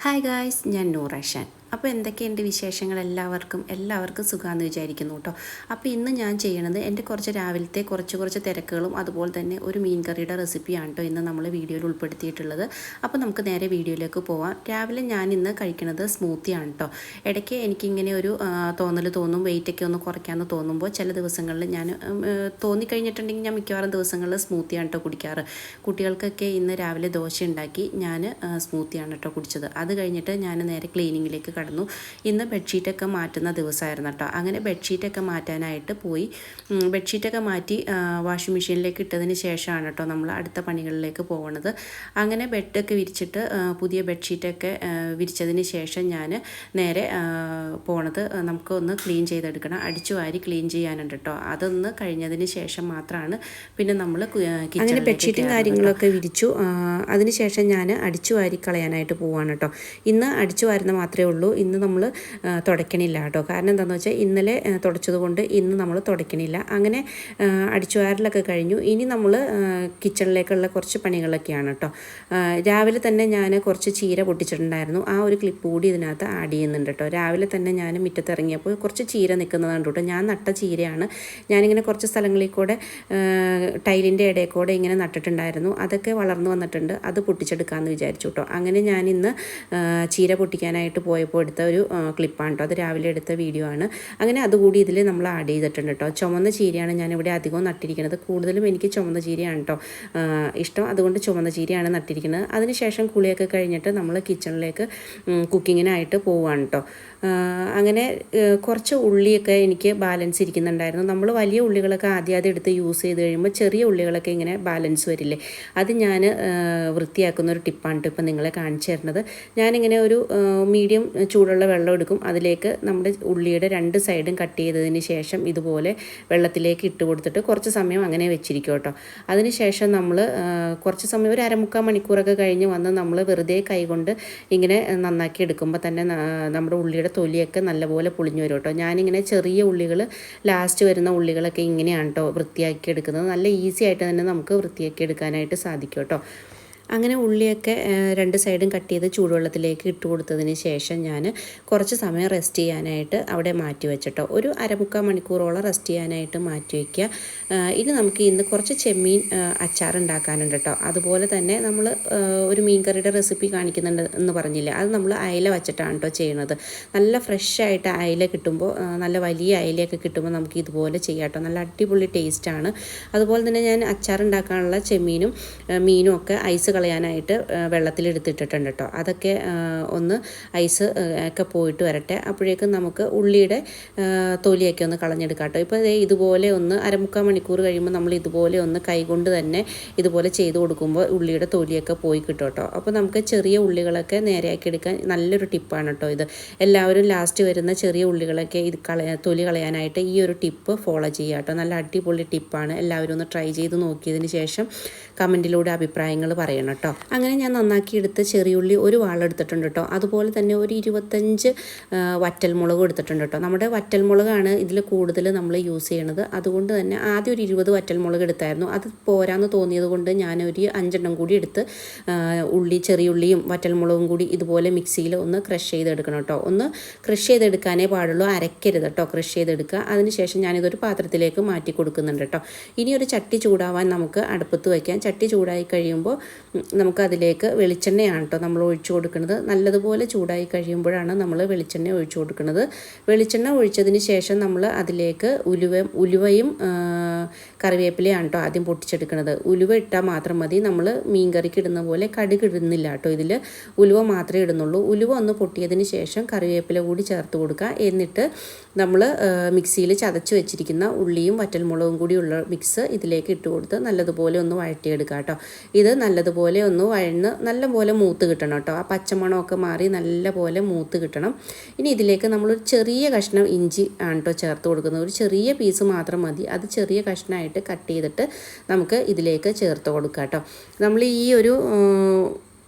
Hi guys ഞാൻ നൂറഷൻ അപ്പോൾ എന്തൊക്കെയുണ്ട് വിശേഷങ്ങൾ എല്ലാവർക്കും? എല്ലാവർക്കും സുഖമാണെന്ന് വിചാരിക്കുന്നു കേട്ടോ അപ്പോൾ ഇന്ന് ഞാൻ ചെയ്യണത് എന്റെ കുറച്ച് രാവിലത്തെ കുറച്ച് കുറച്ച് തിരക്കുകളും അതുപോലെ തന്നെ ഒരു മീൻ കറിയുടെ റെസിപ്പിയാണ് കേട്ടോ ഇന്ന് നമ്മൾ വീഡിയോയിൽ ഉൾപ്പെടുത്തിയിട്ടുള്ളത്. അപ്പോൾ നമുക്ക് നേരെ വീഡിയോയിലേക്ക് പോവാം. രാവിലെ ഞാൻ ഇന്ന് കഴിക്കുന്നത് സ്മൂത്തിയാണ് കേട്ടോ ഇടയ്ക്ക് എനിക്കിങ്ങനെ ഒരു തോന്നൽ തോന്നും വെയിറ്റൊക്കെ ഒന്ന് കുറയ്ക്കാമെന്ന് തോന്നുമ്പോൾ ചില ദിവസങ്ങളിൽ ഞാൻ തോന്നിക്കഴിഞ്ഞിട്ടുണ്ടെങ്കിൽ ഞാൻ മിക്കവാറും ദിവസങ്ങളിൽ സ്മൂത്തിയാണ് കേട്ടോ കുടിക്കാറ്. കുട്ടികൾക്കൊക്കെ ഇന്ന് രാവിലെ ദോശ ഉണ്ടാക്കി ഞാൻ സ്മൂത്തിയാണ് കേട്ടോ കുടിച്ചത്. അത് കഴിഞ്ഞിട്ട് ഞാൻ നേരെ ക്ലീനിങ്ങിലേക്ക് കടന്നു. ഇന്ന് ബെഡ്ഷീറ്റൊക്കെ മാറ്റുന്ന ദിവസമായിരുന്നു കേട്ടോ. അങ്ങനെ ബെഡ്ഷീറ്റൊക്കെ മാറ്റാനായിട്ട് പോയി. ബെഡ്ഷീറ്റൊക്കെ മാറ്റി വാഷിംഗ് മെഷീനിലേക്ക് ഇട്ടതിന് ശേഷമാണ് കേട്ടോ നമ്മൾ അടുത്ത പണികളിലേക്ക് പോകുന്നത് അങ്ങനെ ബെഡൊക്കെ വിരിച്ചിട്ട് പുതിയ ബെഡ്ഷീറ്റൊക്കെ വിരിച്ചതിന് ശേഷം ഞാൻ നേരെ പോണത് നമുക്ക് ഒന്ന് ക്ലീൻ ചെയ്തെടുക്കണം. അടിച്ചു വാരി ക്ലീൻ ചെയ്യാനുണ്ട് കേട്ടോ. അതൊന്ന് കഴിഞ്ഞതിന് ശേഷം മാത്രമാണ് പിന്നെ നമ്മൾ അങ്ങനെ ബെഡ്ഷീറ്റും കാര്യങ്ങളൊക്കെ വിരിച്ചു. അതിനുശേഷം ഞാൻ അടിച്ചു വാരി കളയാനായിട്ട് പോവാണ് കേട്ടോ. ഇന്ന് അടിച്ചു വാരുന്ന മാത്രമേ ഉള്ളൂ. ഇന്ന് നമ്മൾ തുടയ്ക്കണില്ല കേട്ടോ. കാരണം എന്താണെന്ന് വെച്ചാൽ ഇന്നലെ തുടച്ചതുകൊണ്ട് തുടച്ചത് കൊണ്ട് ഇന്ന് നമ്മൾ തുടയ്ക്കണില്ല അങ്ങനെ അടിച്ചുവാരലൊക്കെ അടിച്ചു വാരലൊക്കെ കഴിഞ്ഞു. ഇനി നമ്മൾ കിച്ചണിലേക്കുള്ള കുറച്ച് പണികളൊക്കെയാണ് കേട്ടോ. രാവിലെ തന്നെ ഞാൻ കുറച്ച് ചീര പൊട്ടിച്ചിട്ടുണ്ടായിരുന്നു. ആ ഒരു ക്ലിപ്പ് കൂടി ഇതിനകത്ത് ആഡ് ചെയ്യുന്നുണ്ട് കേട്ടോ. രാവിലെ തന്നെ ഞാൻ മുറ്റത്ത് ഇറങ്ങിയപ്പോൾ കുറച്ച് ചീര നിൽക്കുന്നതാണ് കേട്ടോ. ഞാൻ നട്ട ചീരയാണ്. ഞാനിങ്ങനെ കുറച്ച് സ്ഥലങ്ങളിൽ കൂടെ ടൈലിന്റെ ഇടയിൽ കൂടെ ഇങ്ങനെ നട്ടിട്ടുണ്ടായിരുന്നു. അതൊക്കെ വളർന്നു വന്നിട്ടുണ്ട്. അത് പൊട്ടിച്ചെടുക്കാമെന്ന് വിചാരിച്ചു കേട്ടോ. അങ്ങനെ ഞാൻ ഇന്ന് ചീര പൊട്ടിക്കാനായിട്ട് പോയപ്പോൾ എടുത്ത ഒരു ക്ലിപ്പാണ് കേട്ടോ അത് രാവിലെ എടുത്ത വീഡിയോ ആണ്. അങ്ങനെ അതുകൂടി ഇതിൽ നമ്മൾ ആഡ് ചെയ്തിട്ടുണ്ട് കേട്ടോ ചുമന്ന ചീരയാണ് ഞാനിവിടെ അധികവും നട്ടിരിക്കുന്നത്. കൂടുതലും എനിക്ക് ചുമന്ന ചീരയാണ് കേട്ടോ ഇഷ്ടം. അതുകൊണ്ട് ചുമന്ന ചീരയാണ് നട്ടിരിക്കുന്നത്. അതിനുശേഷം കുളിയൊക്കെ കഴിഞ്ഞിട്ട് നമ്മൾ കിച്ചണിലേക്ക് കുക്കിങ്ങിനായിട്ട് പോവുകയാണ് കേട്ടോ അങ്ങനെ കുറച്ച് ഉള്ളിയൊക്കെ എനിക്ക് ബാലൻസ് ഇരിക്കുന്നുണ്ടായിരുന്നു. നമ്മൾ വലിയ ഉള്ളികളൊക്കെ ആദ്യം ആദ്യം എടുത്ത് യൂസ് ചെയ്ത് കഴിയുമ്പോൾ ചെറിയ ഉള്ളികളൊക്കെ ഇങ്ങനെ ബാലൻസ് വരില്ലേ? അത് ഞാൻ വൃത്തിയാക്കുന്ന ഒരു ടിപ്പാണ് ഇപ്പം നിങ്ങളെ കാണിച്ചു തരുന്നത്. ഞാനിങ്ങനെ ഒരു മീഡിയം ചൂടുള്ള വെള്ളം എടുക്കും. അതിലേക്ക് നമ്മുടെ ഉള്ളിയുടെ രണ്ട് സൈഡും കട്ട് ചെയ്തതിന് ശേഷം ഇതുപോലെ വെള്ളത്തിലേക്ക് ഇട്ട് കൊടുത്തിട്ട് കുറച്ച് സമയം അങ്ങനെ വെച്ചിരിക്കും കേട്ടോ അതിനുശേഷം നമ്മൾ കുറച്ച് സമയം ഒരു അരമുക്കാൽ മണിക്കൂറൊക്കെ കഴിഞ്ഞ് വന്ന് നമ്മൾ വെറുതെ കൈകൊണ്ട് ഇങ്ങനെ നന്നാക്കി എടുക്കുമ്പോൾ തന്നെ നമ്മുടെ ഉള്ളിയുടെ തൊലിയൊക്കെ നല്ലപോലെ പൊളിഞ്ഞു വരും കേട്ടോ. ഞാനിങ്ങനെ ചെറിയ ഉള്ളികൾ ലാസ്റ്റ് വരുന്ന ഉള്ളികളൊക്കെ ഇങ്ങനെയാണ് കേട്ടോ വൃത്തിയാക്കി എടുക്കുന്നത് നല്ല ഈസി ആയിട്ട് തന്നെ നമുക്ക് വൃത്തിയാക്കി എടുക്കാനായിട്ട് സാധിക്കും കേട്ടോ. അങ്ങനെ ഉള്ളിയൊക്കെ രണ്ട് സൈഡും കട്ട് ചെയ്ത് ചൂടുവെള്ളത്തിലേക്ക് ഇട്ട് കൊടുത്തതിന് ശേഷം ഞാൻ കുറച്ച് സമയം റെസ്റ്റ് ചെയ്യാനായിട്ട് അവിടെ മാറ്റി വെച്ചിട്ടോ. ഒരു അരമുക്കാൽ മണിക്കൂറോളം റെസ്റ്റ് ചെയ്യാനായിട്ട് മാറ്റി വയ്ക്കുക ഇനി നമുക്ക് ഇന്ന് കുറച്ച് ചെമ്മീൻ അച്ചാർ ഉണ്ടാക്കാനുണ്ട് കേട്ടോ. അതുപോലെ തന്നെ നമ്മൾ ഒരു മീൻ കറിയുടെ റെസിപ്പി കാണിക്കുന്നുണ്ട് എന്ന് പറഞ്ഞില്ലേ? അത് നമ്മൾ അയല വച്ചിട്ടാണ് കേട്ടോ ചെയ്യുന്നത്. നല്ല ഫ്രഷ് ആയിട്ട് അയല കിട്ടുമ്പോൾ നല്ല വലിയ അയലയൊക്കെ കിട്ടുമ്പോൾ നമുക്ക് ഇതുപോലെ ചെയ്യാം കേട്ടോ. നല്ല അടിപൊളി ടേസ്റ്റാണ് അതുപോലെ തന്നെ ഞാൻ അച്ചാർ ഉണ്ടാക്കാനുള്ള ചെമ്മീനും മീനും ഒക്കെ ഐസ് കളയാനായിട്ട് വെള്ളത്തിലെടുത്തിട്ടിട്ടുണ്ട് കേട്ടോ അതൊക്കെ ഒന്ന് ഐസ് ഒക്കെ പോയിട്ട് വരട്ടെ. അപ്പോഴേക്കും നമുക്ക് ഉള്ളിയുടെ തൊലിയൊക്കെ ഒന്ന് കളഞ്ഞെടുക്കാം കേട്ടോ ഇപ്പോൾ ഇതുപോലെ ഒന്ന് അരമുക്കാൽ മണിക്കൂർ കഴിയുമ്പോൾ നമ്മൾ ഇതുപോലെ ഒന്ന് കൈകൊണ്ട് തന്നെ ഇതുപോലെ ചെയ്ത് കൊടുക്കുമ്പോൾ ഉള്ളിയുടെ തൊലിയൊക്കെ പോയി കിട്ടും കേട്ടോ അപ്പോൾ നമുക്ക് ചെറിയ ഉള്ളികളൊക്കെ നേരെയാക്കി എടുക്കാൻ നല്ലൊരു ടിപ്പാണ് കേട്ടോ ഇത്. എല്ലാവരും ലാസ്റ്റ് വരുന്ന ചെറിയ ഉള്ളികളൊക്കെ ഇത് കളയാ തൊലി കളയാനായിട്ട് ഈ ഒരു ടിപ്പ് ഫോളോ ചെയ്യുക കേട്ടോ നല്ല അടിപൊളി ടിപ്പാണ്. എല്ലാവരും ഒന്ന് ട്രൈ ചെയ്ത് നോക്കിയതിന് ശേഷം കമന്റിലൂടെ അഭിപ്രായങ്ങൾ പറയണം. കേട്ടോ അങ്ങനെ ഞാൻ നന്നാക്കി എടുത്ത് ചെറിയുള്ളി ഒരു വാളെടുത്തിട്ടുണ്ട് കേട്ടോ അതുപോലെ തന്നെ ഒരു ഇരുപത്തഞ്ച് വറ്റൽമുളകും എടുത്തിട്ടുണ്ട് കേട്ടോ നമ്മുടെ വറ്റൽമുളകാണ് ഇതിൽ കൂടുതൽ നമ്മൾ യൂസ് ചെയ്യണത്. അതുകൊണ്ട് തന്നെ ആദ്യം ഒരു ഇരുപത് വറ്റൽമുളക് എടുത്തായിരുന്നു. അത് പോരാന്ന് തോന്നിയത് കൊണ്ട് ഞാനൊരു അഞ്ചെണ്ണം കൂടി എടുത്ത് ഉള്ളി ചെറിയുള്ളിയും വറ്റൽമുളകും കൂടി ഇതുപോലെ മിക്സിയിൽ ഒന്ന് ക്രഷ് ചെയ്തെടുക്കണം കേട്ടോ ഒന്ന് ക്രഷ് ചെയ്തെടുക്കാനേ പാടുള്ളൂ അരക്കരുത് കേട്ടോ ക്രഷ് ചെയ്തെടുക്കുക. അതിനുശേഷം ഞാനിതൊരു പാത്രത്തിലേക്ക് മാറ്റി കൊടുക്കുന്നുണ്ട് കേട്ടോ ഇനി ഒരു ചട്ടി ചൂടാവാൻ നമുക്ക് അടുപ്പത്ത് വയ്ക്കാം. ചട്ടി ചൂടായി കഴിയുമ്പോൾ ഉം, നമുക്ക് അതിലേക്ക് വെളിച്ചെണ്ണയാണ് കേട്ടോ നമ്മൾ ഒഴിച്ചു കൊടുക്കുന്നത്. നല്ലതുപോലെ ചൂടായി കഴിയുമ്പോഴാണ് നമ്മൾ വെളിച്ചെണ്ണ ഒഴിച്ചു കൊടുക്കുന്നത്. വെളിച്ചെണ്ണ ഒഴിച്ചതിന് ശേഷം നമ്മൾ അതിലേക്ക് ഉലുവ ഉലുവയും കറിവേപ്പിലയാണ് കേട്ടോ ആദ്യം പൊട്ടിച്ചെടുക്കുന്നത് ഉലുവ ഇട്ടാൽ മാത്രം മതി. നമ്മൾ മീൻ കറിക്ക് ഇടുന്ന പോലെ കടുക് ഇടുന്നില്ല കേട്ടോ ഇതിൽ ഉലുവ മാത്രമേ ഇടുന്നുള്ളൂ. ഉലുവ ഒന്ന് പൊട്ടിയതിന് ശേഷം കറിവേപ്പില കൂടി ചേർത്ത് കൊടുക്കുക. എന്നിട്ട് നമ്മൾ മിക്സിയിൽ ചതച്ച് വെച്ചിരിക്കുന്ന ഉള്ളിയും വറ്റൽമുളകും കൂടിയുള്ള മിക്സ് ഇതിലേക്ക് ഇട്ട് കൊടുത്ത് നല്ലതുപോലെ ഒന്ന് വഴറ്റിയെടുക്കുക കേട്ടോ ഇത് നല്ലതുപോലെ ഒന്ന് വഴന്ന് നല്ലപോലെ മൂത്ത് കിട്ടണം കേട്ടോ ആ പച്ചമണമൊക്കെ മാറി നല്ലപോലെ മൂത്ത് കിട്ടണം. ഇനി ഇതിലേക്ക് നമ്മളൊരു ചെറിയ കഷ്ണം ഇഞ്ചി ആണ് കേട്ടോ ചേർത്ത് കൊടുക്കുന്നത്. ഒരു ചെറിയ പീസ് മാത്രം മതി. അത് ചെറിയ കഷ്ണമായിട്ട് കട്ട് ചെയ്തിട്ട് നമുക്ക് ഇതിലേക്ക് ചേർത്ത് കൊടുക്കാം കേട്ടോ. നമ്മൾ ഈ ഒരു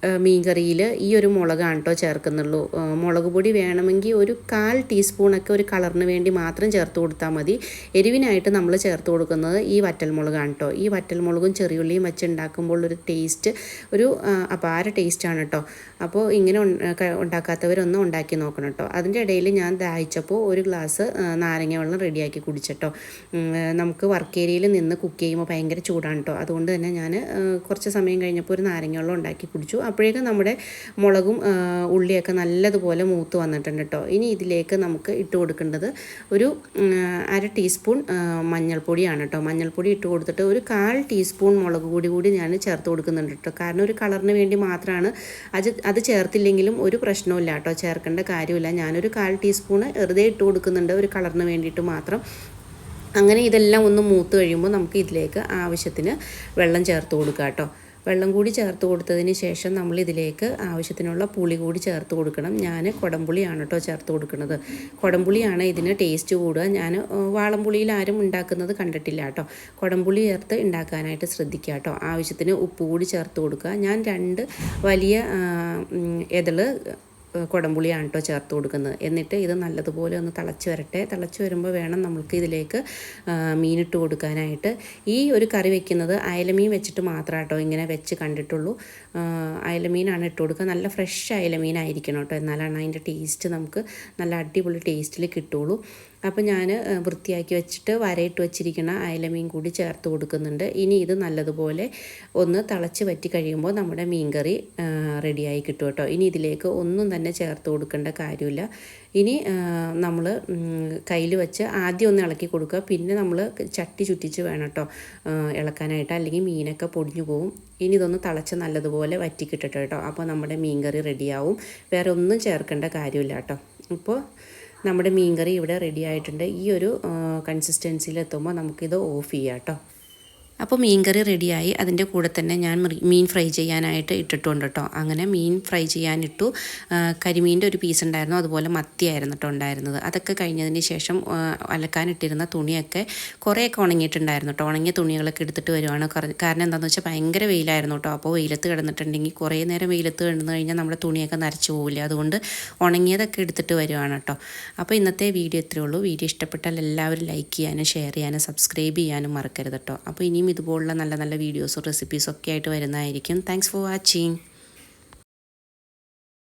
ഉം, മീൻകറിയിൽ ഈ ഒരു മുളകാണ് കേട്ടോ ചേർക്കുന്നുള്ളൂ. മുളക് പൊടി വേണമെങ്കിൽ ഒരു കാൽ ടീസ്പൂണൊക്കെ ഒരു കളറിന് വേണ്ടി മാത്രം ചേർത്ത് കൊടുത്താൽ മതി. എരിവിനായിട്ട് നമ്മൾ ചേർത്ത് കൊടുക്കുന്നത് ഈ വറ്റൽ മുളകാണ് കേട്ടോ. ഈ വറ്റൽ മുളകും ചെറിയുള്ളിയും വെച്ച് ഉണ്ടാക്കുമ്പോൾ ഒരു ടേസ്റ്റ് ഒരു അപാര ടേസ്റ്റാണ് കേട്ടോ. അപ്പോൾ ഇങ്ങനെ ഉണ്ടാക്കാത്തവരൊന്നും ഉണ്ടാക്കി നോക്കണം കേട്ടോ. അതിന്റെ ഇടയിൽ ഞാൻ ദാഹിച്ചപ്പോൾ ഒരു ഗ്ലാസ് നാരങ്ങ വെള്ളം റെഡിയാക്കി കുടിച്ചിട്ടോ. നമുക്ക് വർക്ക് ഏരിയയിൽ നിന്ന് കുക്ക് ചെയ്യുമ്പോൾ ഭയങ്കര ചൂടാണ് കേട്ടോ. അതുകൊണ്ട് തന്നെ ഞാൻ കുറച്ച് സമയം കഴിഞ്ഞപ്പോൾ ഒരു നാരങ്ങ വെള്ളം ഉണ്ടാക്കി കുടിച്ചു. അപ്പോഴേക്കും നമ്മുടെ മുളകും ഉള്ളിയൊക്കെ നല്ലതുപോലെ മൂത്ത് വന്നിട്ടുണ്ട് കേട്ടോ ഇനി ഇതിലേക്ക് നമുക്ക് ഇട്ട് കൊടുക്കേണ്ടത് ഒരു അര ടീസ്പൂൺ മഞ്ഞൾപ്പൊടിയാണ് കേട്ടോ മഞ്ഞൾപ്പൊടി ഇട്ട് കൊടുത്തിട്ട് ഒരു കാൽ ടീസ്പൂൺ മുളക് പൊടി കൂടി ഞാൻ ചേർത്ത് കൊടുക്കുന്നുണ്ട് കേട്ടോ കാരണം ഒരു കളറിന് വേണ്ടി മാത്രമാണ് അത് അത് ചേർത്തില്ലെങ്കിലും ഒരു പ്രശ്നവുമില്ല കേട്ടോ ചേർക്കേണ്ട കാര്യമില്ല. ഞാനൊരു കാൽ ടീസ്പൂൺ വെറുതെ ഇട്ട് കൊടുക്കുന്നുണ്ട് ഒരു കളറിന് വേണ്ടിയിട്ട് മാത്രം. അങ്ങനെ ഇതെല്ലാം ഒന്ന് മൂത്ത് കഴിയുമ്പോൾ നമുക്ക് ഇതിലേക്ക് ആവശ്യത്തിന് വെള്ളം ചേർത്ത് കൊടുക്കാം കേട്ടോ വെള്ളം കൂടി ചേർത്ത് കൊടുത്തതിന് ശേഷം നമ്മൾ ഇതിലേക്ക് ആവശ്യത്തിനുള്ള പുളി കൂടി ചേർത്ത് കൊടുക്കണം. ഞാൻ കുടംപുളിയാണ് കേട്ടോ ചേർത്ത് കൊടുക്കുന്നത്. കുടംപുളിയാണ് ഇതിന് ടേസ്റ്റ് കൂടുക. ഞാൻ വാളംപുളിയിൽ ആരും ഉണ്ടാക്കുന്നത് കണ്ടിട്ടില്ല കേട്ടോ. കുടംപുളി ചേർത്ത് ഉണ്ടാക്കാനായിട്ട് ശ്രദ്ധിക്കുക കേട്ടോ. ആവശ്യത്തിന് ഉപ്പ് കൂടി ചേർത്ത് കൊടുക്കുക. ഞാൻ രണ്ട് വലിയ ഇതൾ കുടംപുളിയാണ് കേട്ടോ ചേർത്ത് കൊടുക്കുന്നത്. എന്നിട്ട് ഇത് നല്ലതുപോലെ ഒന്ന് തിളച്ച് വരട്ടെ. തിളച്ച് വരുമ്പോൾ വേണം നമ്മൾക്ക് ഇതിലേക്ക് മീനിട്ട് കൊടുക്കാനായിട്ട്. ഈ ഒരു കറി വെക്കുന്നത് അയലമീൻ വെച്ചിട്ട് മാത്രം കേട്ടോ ഇങ്ങനെ വെച്ച് കണ്ടിട്ടുള്ളൂ. അയലമീനാണ് ഇട്ട് കൊടുക്കുക. നല്ല ഫ്രഷ് അയലമീനായിരിക്കണം കേട്ടോ എന്നാലാണ് അതിന്റെ ടേസ്റ്റ് നമുക്ക് നല്ല അടിപൊളി ടേസ്റ്റിൽ കിട്ടുള്ളൂ. അപ്പോൾ ഞാൻ വൃത്തിയാക്കി വെച്ചിട്ട് വരയിട്ട് വെച്ചിരിക്കുന്ന അയലമീൻ കൂടി ചേർത്ത് കൊടുക്കുന്നുണ്ട്. ഇനി ഇത് നല്ലതുപോലെ ഒന്ന് തിളച്ച് വറ്റി കഴിയുമ്പോൾ നമ്മുടെ മീൻകറി റെഡിയായി കിട്ടും കേട്ടോ. ഇനി ഇതിലേക്ക് ഒന്നും തന്നെ ചേർത്ത് കൊടുക്കേണ്ട കാര്യമില്ല. ഇനി നമ്മൾ കയ്യിൽ വെച്ച് ആദ്യം ഒന്ന് ഇളക്കി കൊടുക്കുക. പിന്നെ നമ്മൾ ചട്ടി ചുറ്റിച്ച് വേണം കേട്ടോ ഇളക്കാനായിട്ട്. അല്ലെങ്കിൽ മീനൊക്കെ പൊടിഞ്ഞു പോകും ഇനി ഇതൊന്ന് തിളച്ച് നല്ലതുപോലെ വറ്റി കിട്ടട്ടെ കേട്ടോ. അപ്പോൾ നമ്മുടെ മീൻകറി റെഡിയാവും. വേറെ ഒന്നും ചേർക്കേണ്ട കാര്യമില്ല കേട്ടോ. ഇപ്പോൾ നമ്മുടെ മീൻ കറി ഇവിടെ റെഡി ആയിട്ടുണ്ട്. ഈ ഒരു കൺസിസ്റ്റൻസിയിൽ എത്തുമ്പോൾ നമുക്കിത് ഓഫ് ചെയ്യാം കേട്ടോ അപ്പോൾ മീൻ കറി റെഡിയായി. അതിന്റെ കൂടെ തന്നെ ഞാൻ മീൻ ഫ്രൈ ചെയ്യാനായിട്ട് ഇട്ടിട്ടുണ്ട് കേട്ടോ അങ്ങനെ മീൻ ഫ്രൈ ചെയ്യാനിട്ടു. കരിമീന്റെ ഒരു പീസ് ഉണ്ടായിരുന്നു. അതുപോലെ മത്തിയായിരുന്നു കേട്ടോ ഉണ്ടായിരുന്നത്. അതൊക്കെ കഴിഞ്ഞതിന് ശേഷം അലക്കാനിട്ടിരുന്ന തുണിയൊക്കെ കുറേയൊക്കെ ഉണങ്ങിയിട്ടുണ്ടായിരുന്നു കേട്ടോ ഉണങ്ങിയ തുണികളൊക്കെ എടുത്തിട്ട് വരുവാണ്. കാരണം എന്താണെന്ന് വെച്ചാൽ ഭയങ്കര വെയിലായിരുന്നു കേട്ടോ അപ്പോൾ വെയിലത്ത് കിടന്നിട്ടുണ്ടെങ്കിൽ കുറേ നേരം വെയിലത്ത് കിടന്നു കഴിഞ്ഞാൽ നമ്മുടെ തുണിയൊക്കെ നരച്ചു പോകില്ല അതുകൊണ്ട് ഉണങ്ങിയതൊക്കെ എടുത്തിട്ട് വരുവാണ് കേട്ടോ അപ്പോൾ ഇന്നത്തെ വീഡിയോ ഇത്രയേ ഉള്ളൂ. വീഡിയോ ഇഷ്ടപ്പെട്ടാൽ എല്ലാവരും ലൈക്ക് ചെയ്യാനും ഷെയർ ചെയ്യാനും സബ്സ്ക്രൈബ് ചെയ്യാനും മറക്കരുത് കേട്ടോ അപ്പോൾ ഇനിയും ഇതുപോലുള്ള നല്ല നല്ല വീഡിയോസും റെസിപ്പീസും ഒക്കെ ആയിട്ട് വരുന്നതായിരിക്കും. Thanks for watching